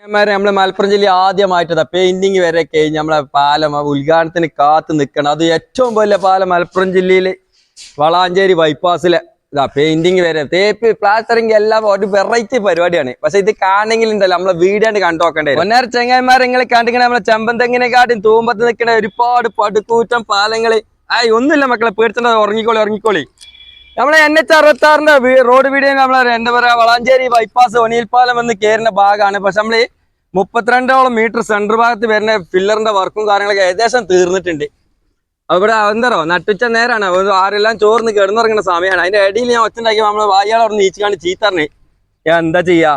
ചെങ്ങന്മാരെ നമ്മളെ മലപ്പുറം ജില്ല ആദ്യമായിട്ടതാ. പെയിന്റിങ് വരെ കഴിഞ്ഞ് നമ്മളെ പാലം ഉദ്ഘാടനത്തിന് കാത്തു നിൽക്കണം അത് ഏറ്റവും വലിയ പാലം മലപ്പുറം ജില്ലയിൽ വളാഞ്ചേരി ബൈപ്പാസിലെ ഇതാ പെയിന്റിങ് വരെ. തേപ്പ് പ്ലാസ്റ്ററിങ് എല്ലാം ഒരു വെറൈറ്റി പരിപാടിയാണ്. പക്ഷെ ഇത് കാണണമെങ്കിൽ ഉണ്ടല്ലോ നമ്മളെ വീടാണ്ട് കണ്ടു നോക്കണ്ടേ ഒന്നേറെ ചെങ്ങന്മാരെ നിങ്ങൾ കണ്ടിങ്ങനെ നമ്മളെ ചെമ്പന്തെങ്ങിനെക്കാട്ടും തൂമ്പത്ത് നിൽക്കണ ഒരുപാട് പടുക്കൂറ്റം പാലങ്ങൾ. ആയി ഒന്നുമില്ല മക്കളെ പേടിച്ചണ്ട ഉറങ്ങിക്കോളി ഉറങ്ങിക്കോളി. നമ്മളെ എൻ എച്ച് അറുപത്തി ആറിന്റെ റോഡ് വീഡിയോ നമ്മളെ എന്താ പറയാ വളാഞ്ചേരി ബൈപ്പാസ് ഒനിയിൽപ്പാലം എന്ന് കയറുന്ന ഭാഗമാണ് പക്ഷെ നമ്മൾ മുപ്പത്തിരണ്ടോളം മീറ്റർ സെന്റർ ഭാഗത്ത് വരുന്ന ഫില്ലറിന്റെ വർക്കും കാര്യങ്ങളൊക്കെ ഏകദേശം തീർന്നിട്ടുണ്ട്. അവിടെ എന്തറോ നട്ടുച്ച നേരാണ്. ആരെല്ലാം ചോർന്ന് കിടന്നുറങ്ങുന്ന സമയമാണ്. അതിന്റെ ഇടയിൽ ഞാൻ ഒച്ചുണ്ടാക്കി നമ്മളെ വായാൾ അവിടെ നീച്ചിക്കാണ്ട് ചീത്തറിഞ്ഞ്. ഞാൻ എന്താ ചെയ്യാ?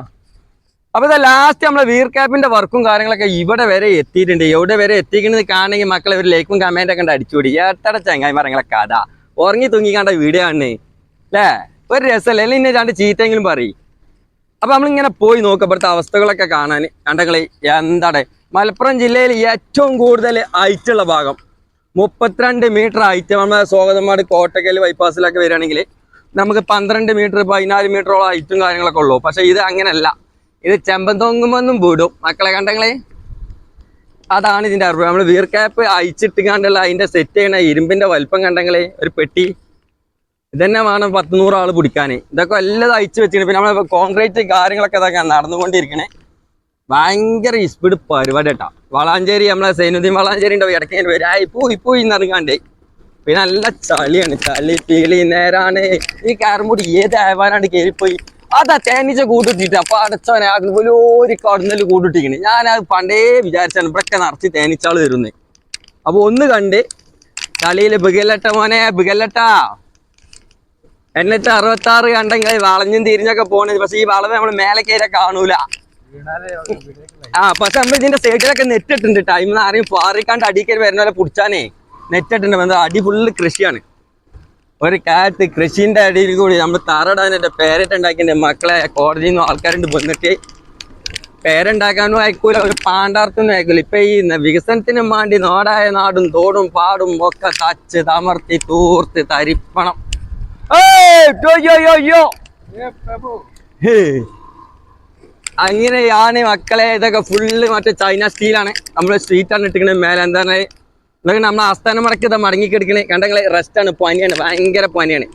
അപ്പൊ ഇതാ ലാസ്റ്റ് നമ്മളെ വീർ ക്യാപ്പിന്റെ വർക്കും കാര്യങ്ങളൊക്കെ ഇവിടെ വരെ എത്തിയിട്ടുണ്ട്. എവിടെ വരെ എത്തിക്കുന്നത് കാണണമെങ്കിൽ മക്കളെ ഒരു ലൈക്കും കമന്റ് ഒക്കെ അടിച്ചുകൂടി ഏട്ടട ചങ്ങായിമാരങ്ങളെ കഥ. ഉറങ്ങി തൂങ്ങിക്കാണ്ട വീഡിയോ ആണ് അല്ലേ ഒരു രസമല്ലേ അല്ലെങ്കിൽ ഇന്നെ രണ്ട് ചീത്തെങ്കിലും പറയും. അപ്പൊ നമ്മളിങ്ങനെ പോയി നോക്കപ്പെടുത്ത അവസ്ഥകളൊക്കെ കാണാൻ. കണ്ടങ്ങളെ എന്താണ്? മലപ്പുറം ജില്ലയിൽ ഏറ്റവും കൂടുതൽ ഹൈറ്റുള്ള ഭാഗം. മുപ്പത്തിരണ്ട് മീറ്റർ ഹൈറ്റ് നമ്മുടെ സ്വാഗതമാട് കോട്ടക്കൽ ബൈപ്പാസിലൊക്കെ വരികയാണെങ്കിൽ നമുക്ക് പന്ത്രണ്ട് മീറ്റർ പതിനാല് മീറ്ററോളം ഹൈറ്റും കാര്യങ്ങളൊക്കെ ഉള്ളൂ. പക്ഷേ ഇത് അങ്ങനെയല്ല. ഇത് ചെമ്പൻ തൊങ്ങുമെന്നും വിടും. മക്കളെ കണ്ടങ്ങളെ അതാണ് ഇതിന്റെ അറിവ്. നമ്മൾ വീർ ക്യാപ്പ് അയച്ചിട്ടുകാണ്ടുള്ള അതിന്റെ സെറ്റ് ചെയ്യണ ഇരുമ്പിന്റെ വലിപ്പം കണ്ടെങ്കിലേ ഒരു പെട്ടി. ഇതന്നെ വേണം പത്ത് നൂറ് ആൾ പിടിക്കാൻ ഇതൊക്കെ എല്ലാം അയച്ചു വെച്ചിട്ട് പിന്നെ നമ്മൾ കോൺക്രീറ്റ് കാര്യങ്ങളൊക്കെ ഇതൊക്കെ നടന്നുകൊണ്ടിരിക്കണേ. ഭയങ്കര സ്പീഡ് പരിപാടി കേട്ടാ വളാഞ്ചേരി നമ്മളെ സൈനുദ്ദീൻ വളാഞ്ചേരി ഉണ്ടാവും ഇടയ്ക്ക് വരും. ആയി പോയി പോയി എന്നറിയാണ്ടേ പിന്നെ നല്ല ചളിയാണ്. ചളി പീളി നേരാണ്. ഈ കാരമ്പൂടി ഏത് ആവാനാണ് കയറിപ്പോയി അതാ തേനീച്ച കൂട്ടിട്ടിട്ട് അപ്പൊ അടച്ചവനെ ഒരു കടന്നൽ ഞാൻ അത് പണ്ടേ വിചാരിച്ചാണ്. ഇവിടൊക്കെ നിറച്ച് തേനീച്ചാൾ വരുന്നേ. അപ്പൊ ഒന്ന് കണ്ട് കളിയിൽ ബിഗലട്ട മോനെ ബിഗലട്ട. എന്നിട്ട് അറുപത്തി ആറ് കണ്ടെങ്കിൽ വളഞ്ഞും തിരിഞ്ഞൊക്കെ പോണത്. പക്ഷെ ഈ വളവ് നമ്മൾ മേലെ കയറി കാണൂല. ആ പക്ഷെ നമ്മൾ ഇതിന്റെ സൈഡിലൊക്കെ നെറ്റിട്ടുണ്ട് ടൈമിൽ ആരെയും പാറിക്കാണ്ട് അടിക്കൽ വരുന്ന പോലെ പിടിച്ചാനേ. നെറ്റിട്ടുണ്ട്. അടി ഫുള്ള് കൃഷിയാണ്. ഒരു കാലത്ത് കൃഷിന്റെ അടിയിൽ കൂടി നമ്മൾ തറടാൻ പേരട്ടുണ്ടാക്കിന്റെ മക്കളെ കോടതിയിൽ നിന്ന് ആൾക്കാരുണ്ട് വന്നിട്ട്. പേരുണ്ടാക്കാനും അയക്കൂല ഒരു പാണ്ടാർത്തൊന്നും അയക്കൂല. ഇപ്പൊ ഈ വികസനത്തിന് വേണ്ടി നാടായ നാടും തോടും പാടും ഒക്കെ തച്ച് തമർത്തി തൂർത്ത് തരിപ്പണം. അങ്ങനെയാണ് മക്കളെ ഇതൊക്കെ ഫുള്ള് മറ്റേ ചൈന സ്റ്റീലാണ്. നമ്മൾ സ്ട്രീറ്റാണ് ഇട്ടിങ്ങനെ മേലെ എന്താണ് ഇതൊക്കെ നമ്മൾ ആസ്ഥാനം മടക്കി ഇതാ മടങ്ങിക്കെടുക്കണേ. കണ്ടെങ്കിൽ ആണ്. പനിയാണ്. ഭയങ്കര പനിയാണ്.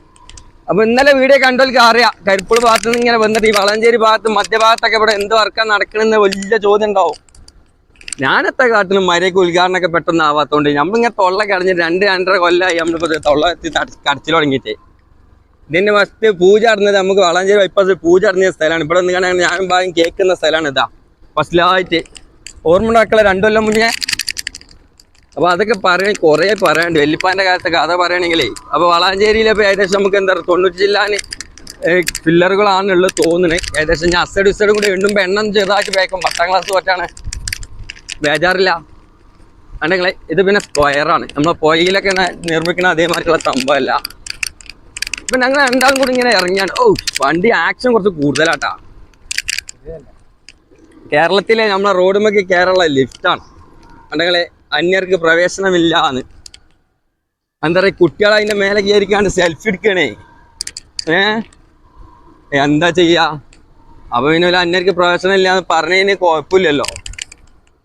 അപ്പൊ ഇന്നലെ വീഡിയോ കണ്ടവർക്ക് അറിയാം. കരിപ്പൂർ ഭാഗത്ത് നിന്ന് ഇങ്ങനെ വന്നിട്ട് ഈ വളഞ്ചേരി ഭാഗത്ത് മധ്യഭാഗത്തൊക്കെ ഇവിടെ എന്ത് വർക്കാ നടക്കണമെന്ന് വലിയ ചോദ്യം ഉണ്ടാവും. ഞാനെത്ര കാട്ടിലും മരയൊക്കെ ഉദ്ഘാടനമൊക്കെ പെട്ടെന്ന് ആവാത്തോണ്ട് നമ്മളിങ്ങനെ തൊള്ള കടഞ്ഞ് രണ്ട് രണ്ടര കൊല്ലമായി നമ്മളിപ്പോ തൊള്ള കടച്ചിൽ തുടങ്ങിയിട്ട്. ഇതിന്റെ ഫസ്റ്റ് പൂജ അടഞ്ഞത് നമുക്ക് വളഞ്ചേരി ബൈപ്പാസ് പൂജ അടഞ്ഞ സ്ഥലമാണ്. ഇവിടെ നിന്ന് കാണാൻ ഞാൻ ഭാഗം കേൾക്കുന്ന സ്ഥലമാണ് ഇതാ. ഫസ്റ്റിലായിട്ട് ഓർമ്മ ഉണ്ടാക്കുള്ള രണ്ടു കൊല്ലം മുന്നേ അപ്പൊ അതൊക്കെ പറയണ കുറേ പറയാനുണ്ട്. വെല്ലിപ്പാന്റെ കാലത്തെ കഥ പറയുകയാണെങ്കിലേ അപ്പൊ വളാഞ്ചേരിയിലെ ഇപ്പൊ ഏകദേശം നമുക്ക് എന്താ പറയുക തൊണ്ണൂറ്റി ജില്ലാന് പില്ലറുകളാണുള്ളത് തോന്നുന്നത് ഏകദേശം ഞാൻ അസൈഡ് ഇസൈഡും കൂടി എണ്ണുമ്പോ എണ്ണം ചെറുതാക്കി വേക്കും പത്താം ക്ലാസ് തൊട്ടാണ്. ബേജാറില്ല. കണ്ടെങ്കിലേ ഇത് പിന്നെ സ്ക്വയറാണ്. നമ്മളെ പുഴയിലൊക്കെ നിർമ്മിക്കുന്ന അതേമാതിരിയുള്ള സംഭവമല്ല ഇപ്പൊ ഞങ്ങൾ രണ്ടാളും കൂടി ഇങ്ങനെ ഇറങ്ങിയാണ്. ഓ വണ്ടി ആക്ഷൻ കുറച്ച് കൂടുതലാട്ടാ. കേരളത്തിലെ നമ്മളെ റോഡുമൊക്കെ കേരള ലിഫ്റ്റാണ്. കണ്ടെങ്കിലേ അന്യർക്ക് പ്രവേശനമില്ല എന്ന് എന്താ പറയുക കുട്ടികൾ അതിന്റെ മേലെ കയറിക്കാണ്ട് സെൽഫി എടുക്കണേ. ഏ? എന്താ ചെയ്യാ? അപ്പൊ പിന്നെ ഒരു അന്യർക്ക് പ്രവേശനം ഇല്ല എന്ന് പറഞ്ഞതിന് കുഴപ്പമില്ലല്ലോ.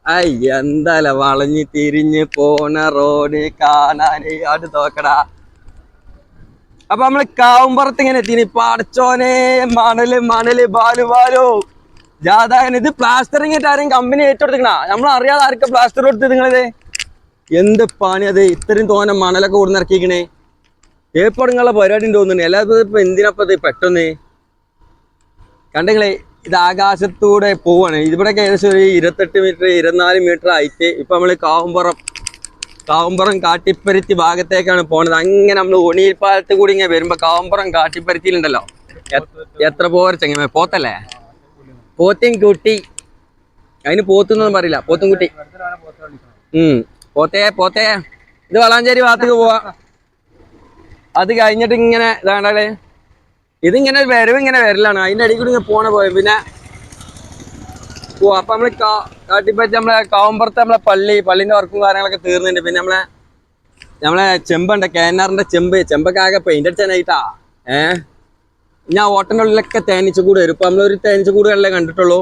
ഐ എന്താല വളഞ്ഞ് തിരിഞ്ഞ് പോണ റോഡ് കാണാന് അത് തോക്കടാ അപ്പൊ നമ്മൾ കാവുംപുറത്ത് ഇങ്ങനെ എത്തിന്. പടച്ചോനെ മണൽ മണൽ ബാലു ബാലു. ജാതാകൻ ഇത് പ്ലാസ്റ്ററിങ് ആയിട്ട് ആരെയും കമ്പനി ഏറ്റെടുത്തിക്കണ? നമ്മൾ അറിയാതെ ആർക്കും പ്ലാസ്റ്റർ കൊടുത്ത് നിങ്ങളിത്? എന്ത് പണി അത്? ഇത്രയും തോനെ മണലൊക്കെ കൂടുന്ന ഇറക്കിക്കണേ ഏപ്പടങ്ങളുള്ള പരിപാടി തോന്നുന്നു. അല്ലാതെ ഇപ്പൊ എന്തിനപ്പത് പെട്ടെന്ന്? കണ്ടെങ്കിലേ ഇത് ആകാശത്തൂടെ പോവാണ്. ഇവിടെയൊക്കെ ഏകദേശം ഒരു ഇരുപത്തെട്ട് മീറ്റർ ഇരുപത്തിനാല് മീറ്റർ ആയിട്ട് ഇപ്പൊ നമ്മൾ കാവുമ്പുറം കാവുമ്പുറം കാട്ടിപ്പരുത്തി ഭാഗത്തേക്കാണ് പോണത്. അങ്ങനെ നമ്മൾ ഒണിയിൽപ്പാലത്ത് കൂടി ഇങ്ങനെ വരുമ്പോ കാവുമ്പുറം കാട്ടിപ്പരുത്തിയിലുണ്ടല്ലോ. എത്ര പോരെ ചെങ്ങ പോത്തല്ലേ? പോത്തിൻ കുട്ടി. അതിന് പോത്തുന്നൊന്നും പറയില്ല. പോത്തും കുട്ടി. പോത്തേ പോത്തേ. ഇത് വളാഞ്ചേരി ഭാഗത്തേക്ക് പോവാ. അത് കഴിഞ്ഞിട്ട് ഇങ്ങനെ ഇതാണ്ടേ ഇതിങ്ങനെ വരവ് ഇങ്ങനെ വരലാണ്. അതിന്റെ ഇടയിൽ കൂടി ഇങ്ങനെ പോണ പോയ പിന്നെ ഓ അപ്പൊ നമ്മൾ കാട്ടിപ്പറ്റി നമ്മളെ കാവുമ്പുറത്ത് നമ്മളെ പള്ളി പള്ളിന്റെ വർക്കും കാര്യങ്ങളൊക്കെ തീർന്നിട്ടുണ്ട്. പിന്നെ നമ്മളെ നമ്മളെ ചെമ്പുണ്ട്. കേനാറിന്റെ ചെമ്പ്. ചെമ്പൊക്കെ ആകെ പെയിന്റ് അടിച്ചാനായിട്ടാ. ഏഹ് ഞാൻ ഓട്ടന്റെ ഉള്ളിലൊക്കെ തേനീച്ച കൂട് വരും. ഇപ്പം നമ്മളൊരു തേനീച്ച കൂടുകളല്ലേ കണ്ടിട്ടുള്ളൂ.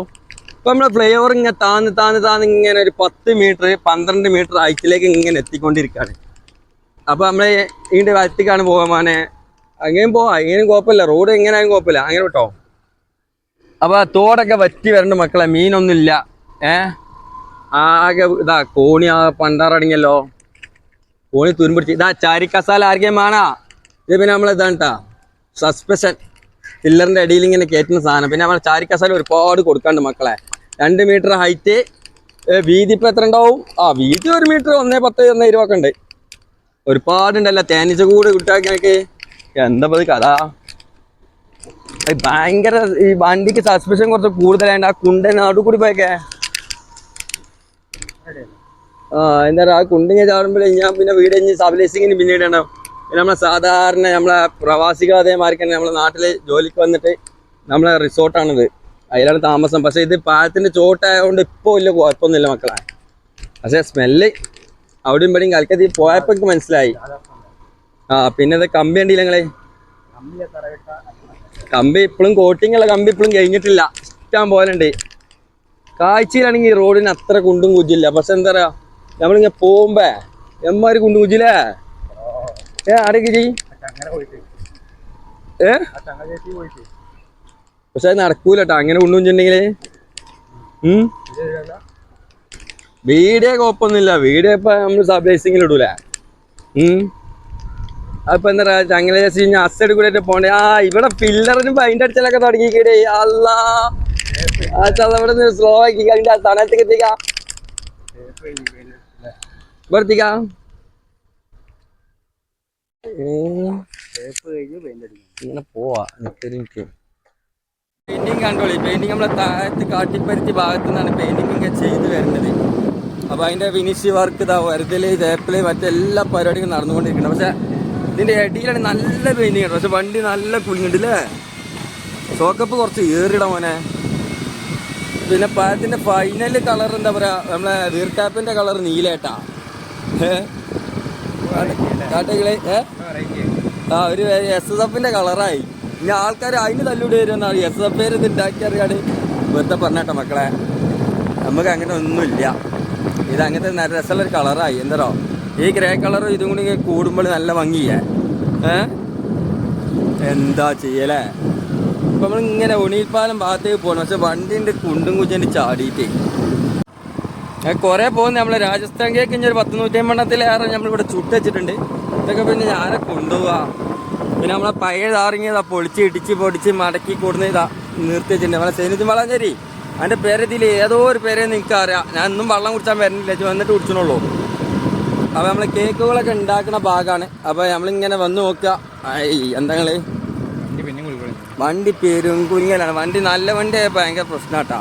ഇപ്പം നമ്മളെ ഫ്ലൈ ഓവർ ഇങ്ങനെ താന്ന് താന്ന് താന്ന് ഇങ്ങനെ ഒരു പത്ത് മീറ്റർ പന്ത്രണ്ട് മീറ്റർ ഹൈറ്റിലേക്ക് ഇങ്ങനെ എത്തിക്കൊണ്ടിരിക്കുകയാണ്. അപ്പോൾ നമ്മൾ ഇതിന്റെ വരത്തിക്കാണ് പോകാൻ മോനെ അങ്ങനെയും പോവാം. അങ്ങനെയും കുഴപ്പമില്ല. റോഡ് എങ്ങനെയായാലും കുഴപ്പമില്ല. അങ്ങനെ വിട്ടോ. അപ്പോൾ തോടൊക്കെ വറ്റി വരണ്ട മക്കളെ മീനൊന്നും ഇല്ല ഏ? ആകെ ഇതാ കോണി ആ പണ്ടാറടങ്ങിയല്ലോ കോണി തുരുമ്പിടിച്ച് ഇതാ ചാരിക്കസാല ആർക്കേം വേണ? ഇത് പിന്നെ നമ്മൾ ഇതാണ് കേട്ടാ. സസ്പെഷൻ പില്ലറിന്റെ അടിയിൽ ഇങ്ങനെ കയറ്റുന്ന സാധനം. പിന്നെ നമ്മൾ ചാരിക്കസാല കസാല ഒരുപാട് കൊടുക്കാണ്ട് മക്കളെ. രണ്ട് മീറ്റർ ഹൈറ്റ് വീതി ഇപ്പൊ എത്ര ഉണ്ടാവും? ആ വീതി ഒരു മീറ്റർ ഒന്നേ പത്ത് ഒന്നേ ഇരുപതൊക്കെ ഉണ്ട്. ഒരുപാടുണ്ടല്ലോ തേനീച്ച കൂട് കുട്ടാക്കിയൊക്കെ എന്താ പതി കഥ? ഭയങ്കര ഈ വണ്ടിക്ക് സസ്പെൻഷൻ കുറച്ച് കൂടുതലായിട്ട് ആ കുണ്ടൻ നാടു കൂടി പോയൊക്കെ. ആ എന്താ പറയുക ആ കുണ്ടിങ്ങനെ ചാടുമ്പോഴേ ഞാൻ പിന്നെ വീട് കഴിഞ്ഞ് സബലൈസിങ്ങിന് പിന്നീട് പിന്നെ നമ്മളെ സാധാരണ നമ്മളെ പ്രവാസികൾ അതേമാതിരി തന്നെ നമ്മളെ നാട്ടിൽ ജോലിക്ക് വന്നിട്ട് നമ്മളെ റിസോർട്ടാണിത്. അതിലാണ് താമസം. പക്ഷേ ഇത് പാലത്തിന്റെ ചോട്ടായതുകൊണ്ട് ഇപ്പോൾ വലിയ കുഴപ്പമൊന്നുമില്ല മക്കളെ. പക്ഷേ സ്മെല്ല് അവിടെയും ഇവിടെയും കൽക്കത്തി പോയപ്പോൾ എനിക്ക് മനസ്സിലായി. ആ പിന്നെ ഇത് കമ്പി ഉണ്ടല്ലേ നിങ്ങളെ? കമ്പി ഇപ്പോഴും കോട്ടിങ്ങുള്ള കമ്പി ഇപ്പോഴും കഴിഞ്ഞിട്ടില്ല. ഇഷ്ടം പോലെ ഉണ്ട്. കാഴ്ചയിലാണെങ്കിൽ റോഡിന് അത്ര കുണ്ടും കുജില്ല പക്ഷെ എന്താ പറയാ? നമ്മളിങ്ങനെ പോകുമ്പോ എമ്മാര് കുണ്ടും കുജില്ലേ ഏ ആരൊക്കെ ചെയ് ഏ? പക്ഷെ അത് നടക്കൂല കേട്ടോ അങ്ങനെ കുണ്ടും വെച്ചിട്ടുണ്ടെങ്കിൽ വീടേ കുഴപ്പമൊന്നുമില്ല. വീഡിയോ ഇപ്പൊ നമ്മൾ സബ്ലൈസിങ്ങിൽ ഇടൂല. അപ്പൊ എന്താ പറയാ ചങ്ങല ചേച്ചി കഴിഞ്ഞാൽ അസൈഡ് കൂടെ പോണ്ടേ? ആ ഇവിടെ പില്ലറിന് പൈന്റ് അടിച്ചാലൊക്കെ തുടങ്ങിക്കടേ അല്ലാ ഇവിടെ സ്ലോ ആക്കി. കഴിഞ്ഞാൽ തണലത്തേക്ക് എത്തിക്കാം. ഇവിടെ ഇങ്ങനെ പോവാ. പെയിന്റിങ് കണ്ടോളി. പെയിന്റിങ് നമ്മളെ താഴത്ത് കാട്ടിപ്പരുത്തി ഭാഗത്തു നിന്നാണ് പെയിന്റിങ് ഒക്കെ ചെയ്ത് വരുന്നത്. അപ്പൊ അതിന്റെ ഫിനിഷ് വർക്ക് ഇതാ വരുതൽ തേപ്പിൽ മറ്റെല്ലാ പരിപാടികളും നടന്നുകൊണ്ടിരിക്കുന്നത് പക്ഷെ ഇതിന്റെ ഇടയിലാണ് നല്ല പെയിന്റിങ് ഉണ്ട് പക്ഷെ വണ്ടി നല്ല കുലുങ്ങുണ്ട് അല്ലേ ഷോക്കപ്പ് കുറച്ച് ഏറിട മോനെ. പിന്നെ പാലത്തിന്റെ ഫൈനൽ കളർ എന്താ പറയാ? നമ്മളെ വീർക്കാപ്പിന്റെ കളർ നീലേട്ടാ കാട്ടകളെ ഏ? ആ ഒരു എസ് എസ് എഫിന്റെ കളറായി. ഇനി ആൾക്കാർ അതിന് തല്ലൂടി വരുമെന്നാണ് എസ് എഫ് ഇത് ഉണ്ടാക്കി അറിയാണ് വെറുതെ പറഞ്ഞേട്ടോ മക്കളെ. നമുക്ക് അങ്ങനെ ഒന്നുമില്ല ഇത് അങ്ങനത്തെ നല്ല രസമുള്ള ഒരു കളറായി. എന്തോ ഈ ഗ്രേ കളർ ഇതും കൂടി കൂടുമ്പോൾ നല്ല ഭംഗിയേ. എന്താ ചെയ്യലേ? ഇപ്പൊ നമ്മൾ ഇങ്ങനെ ഉണിയിൽപ്പാലം ഭാഗത്തേക്ക് പോകണം പക്ഷെ വണ്ടിന്റെ കുണ്ടും കുഞ്ഞിന്റെ ചാടിയിട്ടേ. കുറെ പോകുന്ന. നമ്മളെ രാജസ്ഥാൻ കേക്ക് ഇനി ഒരു പത്ത് നൂറ്റി അമ്പണ്ണത്തിലേറെ നമ്മളിവിടെ ചുട്ടച്ചിട്ടുണ്ട് ഇതൊക്കെ പിന്നെ ഞാനെ കൊണ്ടുപോവാ. പിന്നെ നമ്മളെ പഴയ താറിങ്ങിയതാ പൊളിച്ച് ഇടിച്ച് പൊടിച്ച് മടക്കി കൊടുന്ന് ഇതാ നിർത്തി വെച്ചിട്ടുണ്ട്. നമ്മളെ സൈനിധി വളാഞ്ചേരി. അതിന്റെ പേരതിൽ ഏതോ ഒരു പേരെ നിങ്ങൾക്ക് അറിയാം ഞാൻ ഇന്നും വെള്ളം കുടിച്ചാൻ വരുന്നില്ല. വന്നിട്ട് കുടിച്ചണുള്ളൂ അപ്പൊ നമ്മളെ കേക്കുകളൊക്കെ ഉണ്ടാക്കുന്ന ഭാഗമാണ് അപ്പൊ നമ്മളിങ്ങനെ വന്ന് നോക്കുക എന്താ വണ്ടി പേരും കുഞ്ഞലാണ് വണ്ടി നല്ല വണ്ടിയായ ഭയങ്കര പ്രശ്നമാട്ടാ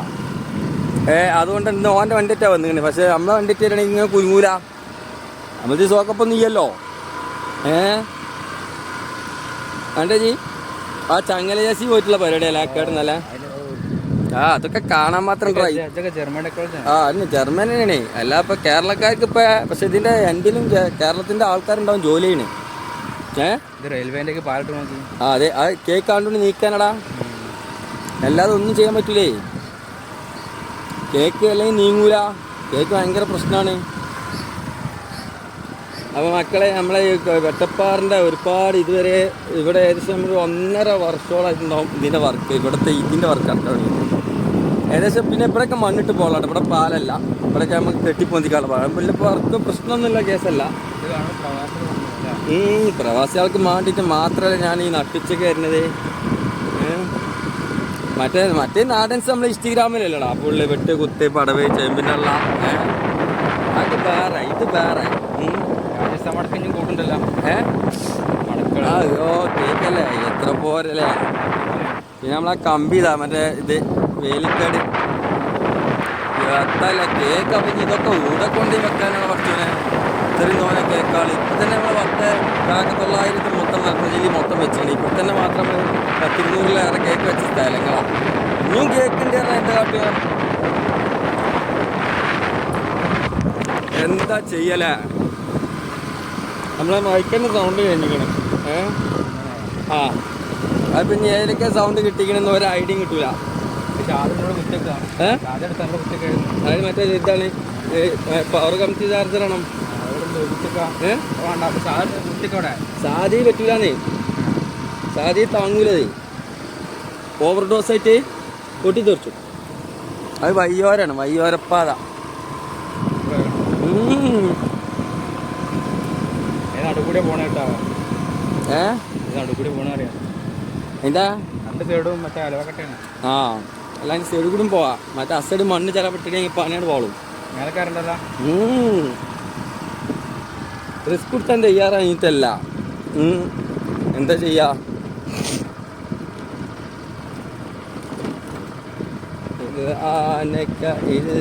ഏ അതുകൊണ്ട് ഇന്ന് ഓന്റെ വണ്ടിറ്റാ വന്നിങ്ങനെ പക്ഷേ നമ്മളെ വണ്ടിയിട്ടാണെങ്കിൽ ഇങ്ങനെ കുരുങ്ങൂല. നമ്മൾ സോക്കപ്പൊന്നും ഇല്ലല്ലോ. ഏ? കണ്ടേ ജി? ആ ചങ്ങല ചേച്ചി പോയിട്ടുള്ള പരിപാടിയല്ലേ കേട്ടെന്നല്ലേ ആ അതൊക്കെ കാണാൻ മാത്രം ട്രൈ ആ അല്ല ജർമ്മനിയാണ് അല്ല ഇപ്പൊ കേരളക്കാർക്ക് ഇപ്പൊ പക്ഷെ ഇതിന്റെ കേ- കേരളത്തിന്റെ ആൾക്കാരുണ്ടാവും ജോലി ചെയ്യണ് ഏഹ് റെയിൽവേന്റെ ആ അതെ. ആ കേക്ക് കണ്ടുകൊണ്ട് നീക്കാനടാ. അല്ലാതെ ഒന്നും ചെയ്യാൻ പറ്റൂലേ. കേക്ക് അല്ലെങ്കിൽ നീങ്ങൂല. കേക്ക് ഭയങ്കര പ്രശ്നമാണ് അപ്പൊ മക്കളെ നമ്മളെ വെട്ടപ്പാറിന്റെ ഒരുപാട് ഇതുവരെ ഇവിടെ ഏകദേശം ഒരു ഒന്നര വർഷത്തോളായിട്ടുണ്ടാവും ഇതിന്റെ വർക്ക് ഇവിടുത്തെ ഇതിന്റെ വർക്ക് നടക്കാൻ ഏകദേശം പിന്നെ ഇവിടെയൊക്കെ മണ്ണിട്ട് പോകാം ഇവിടെ പാലല്ല. ഇവിടെയൊക്കെ നമുക്ക് കെട്ടിപ്പൊന്തിക്കാനുള്ള പാലം. വലിയ വർക്ക് പ്രശ്നമൊന്നുമില്ല കേസല്ല. പ്രവാസികൾക്ക് വേണ്ടിയിട്ട് മാത്രമല്ല ഞാൻ ഈ നട്ടിച്ചൊക്കെ വരുന്നത്? മറ്റേ മറ്റേ നാടൻസ് നമ്മൾ ഇൻസ്റ്റഗ്രാമിലല്ലടാ. പുള്ളി വെട്ട് കുത്തി പടവ് ചെമ്പിനുള്ള? അത് വേറെ ഇത് വേറെ. മടക്കഞ്ഞും കൂട്ടുണ്ടല്ലോ. ഏ? അയ്യോ കേക്കല്ലേ? എത്ര പോരല്ലേ? പിന്നെ നമ്മളെ കമ്പി ഇതാ മറ്റേ ഇത് വേലിക്കാട്. എത്തല്ല കേക്ക്. അപ്പൊ ഇതൊക്കെ ഊടെ കൊണ്ട് വെക്കാനാണ് പഠിച്ചോനെ ഇത്രയും തോനെ കേക്കാളി ഇപ്പം തന്നെ നമ്മൾ പത്ത് ആയിരത്തി തൊള്ളായിരത്തി മൊത്തം നടന്ന മൊത്തം വെച്ചിട്ടുണ്ട്. ഇപ്പം തന്നെ മാത്രം പത്തിരുന്നൂറിലേറെ കേക്ക് വെച്ച സ്ഥലങ്ങളാണ് ഇനിയും കേക്കിന്റെ എന്താ കാട്ടുക? എന്താ ചെയ്യലേ? നമ്മളെ മൈക്കന്നെ സൗണ്ട് കഴിഞ്ഞിരിക്കണം ഏ? ആ. അത് പിന്നെ ഏതൊക്കെ സൗണ്ട് കിട്ടിക്കണമെന്ന് ഒരു ഐഡിയയും കിട്ടൂല. ഏഹ് അതിന് മറ്റേ ഇതാണ് പവർ കമ്മിറ്റി ചാർജർ സാധി പറ്റൂലെന്നേ. സാധി താങ്ങൂലതേ ഓവർ ഡോസ് ആയിട്ട് പൊട്ടിത്തെറിച്ചു അത് വയ്യോരാണ്. വയ്യോരപ്പാത. നടുക്കൂടെ പോണ കേട്ടോ. ഏ? നടുക്കൂടെ പോണ അറിയാം. എന്താ? രണ്ട് സൈഡും മറ്റേ അലവക്കട്ടയാണ് ആ. അല്ലെങ്കിൽ സൈഡ് കൂടി പോവാ. മറ്റേ അസൈഡ് മണ്ണ് ചില പെട്ടിട്ടെങ്കിൽ പണിയാണ് പോളും റിസ്ക് കൊടുത്താൻ തയ്യാറായിട്ടല്ല. എന്താ ചെയ്യാ?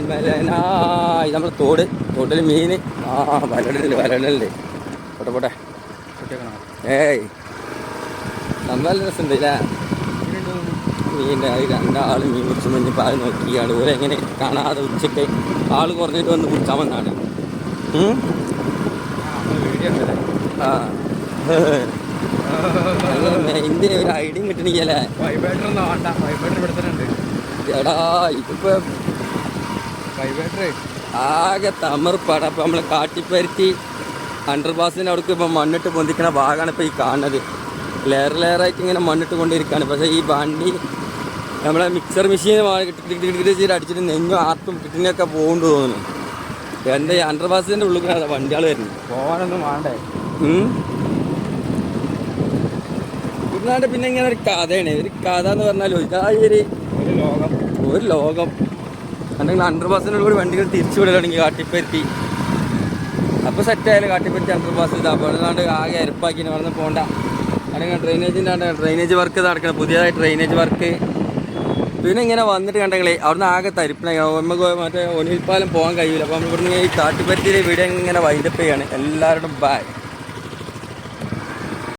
മലനായി തോട് തോട്ടിൽ മീൻ. ആ വലടല്ലേ വലടല്ലേ പോട്ടെ പോട്ടെ. ഏയ്. സംഭവം രസമുണ്ട് അല്ലേ മീന്റെ രണ്ടാൾ മീൻ പിടിച്ച് മഞ്ഞ് പാൽ നോക്കിയാണ്. എങ്ങനെ കാണാതെ ഉച്ചയ്ക്ക് ആൾ കുറഞ്ഞിട്ട് വന്ന് പിടിച്ചാൽ വന്നാണ് ഉം? ആ. എന്റെ ഒരു ഐഡിയ കിട്ടണിക്കല്ലേ വൈബ്രേറ്റർ ഒന്നും വേണ്ട. വൈബ്രേറ്റർ ഇവിടെ തന്നെ ഉണ്ട്. എടാ ഇതിപ്പോ വൈബ്രേറ്റർ ആകെ തമർപ്പാട് അപ്പൊ നമ്മൾ കാട്ടിപ്പരുത്തി അണ്ടർ പാസിന്റെ അവിടേക്ക് ഇപ്പൊ മണ്ണിട്ട് പൊന്തിക്കുന്ന ഭാഗമാണ് ഇപ്പൊ ഈ കാണുന്നത്. ലെയർ ലെയറായിട്ട് ഇങ്ങനെ മണ്ണിട്ട് കൊണ്ടിരിക്കുകയാണ് പക്ഷെ ഈ വണ്ടി നമ്മളെ മിക്സർ മെഷീൻ അടിച്ചിട്ട് നെഞ്ഞും ആർത്തും കിട്ടിനൊക്കെ പോകുന്നുണ്ട് തോന്നുന്നു. എന്റെ ഈ അണ്ടർ പാസിന്റെ ഉള്ളിൽ കൂടെ വണ്ടികൾ വരുന്നു. പോകാനൊന്നും വേണ്ടേ? ഇന്നാണ്ട് പിന്നെ ഇങ്ങനെ ഒരു കഥയാണ്. ഒരു കഥ എന്ന് പറഞ്ഞാൽ ഇതായൊരു ഒരു ലോകം. ഒരു ലോകം. അല്ലെങ്കിൽ അണ്ടർ പാസിനുള്ള കൂടി വണ്ടികൾ തിരിച്ചു വിടലാണെങ്കിൽ കാട്ടിപ്പരുത്തി. അപ്പോൾ സെറ്റായാലും കാട്ടിപ്പരുത്തി അണ്ടർ പാസ് ഇതാ അല്ലാണ്ട് ആകെ അരപ്പാക്കി പറഞ്ഞ് പോകണ്ട അല്ലെങ്കിൽ ഡ്രെയിനേജിന്റെ ഡ്രെയിനേജ് വർക്ക് നടക്കണം പുതിയതായി ഡ്രെയിനേജ് വർക്ക് പിന്നെ ഇങ്ങനെ വന്നിട്ട് കണ്ടെങ്കിൽ അവിടുന്ന് ആകെ തരിപ്പണ നമുക്ക് മറ്റേ ഒനിൽപ്പാലം പോകാൻ കഴിയില്ല അപ്പോൾ നമ്മൾ ഇവിടുന്ന് ഈ കാട്ടുപറ്റിയിലെ വീഡിയോ ഇങ്ങനെ വൈൻഡപ്പ് ചെയ്യാണ്. എല്ലാവരോടും ബൈ